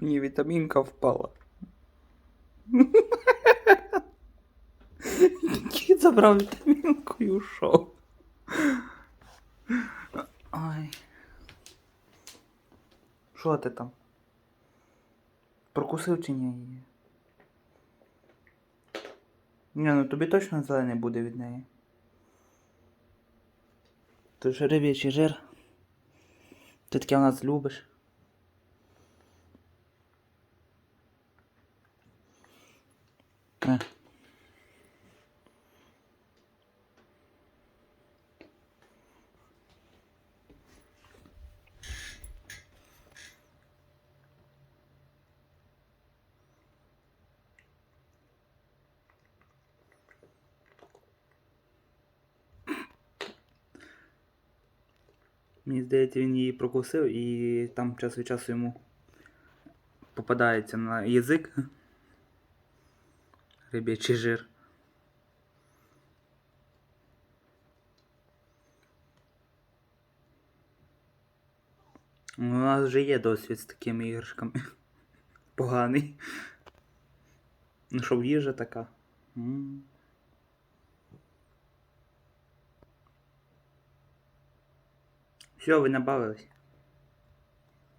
Мені вітамінка впала. Кіт забрав вітамінку і ушов. Ай. Що ти там? Прокусив чи ні її? Ні, ну тобі точно зелений буде від неї. Ти ж риб'ячий жир. Ти таке у нас любиш. Мені здається, він її прокусив і там час від часу йому попадається на язик риб'ячий жир. У нас вже є досвід з такими іграшками. Поганий. Ну, щоб їжа така. Все, вы набавились.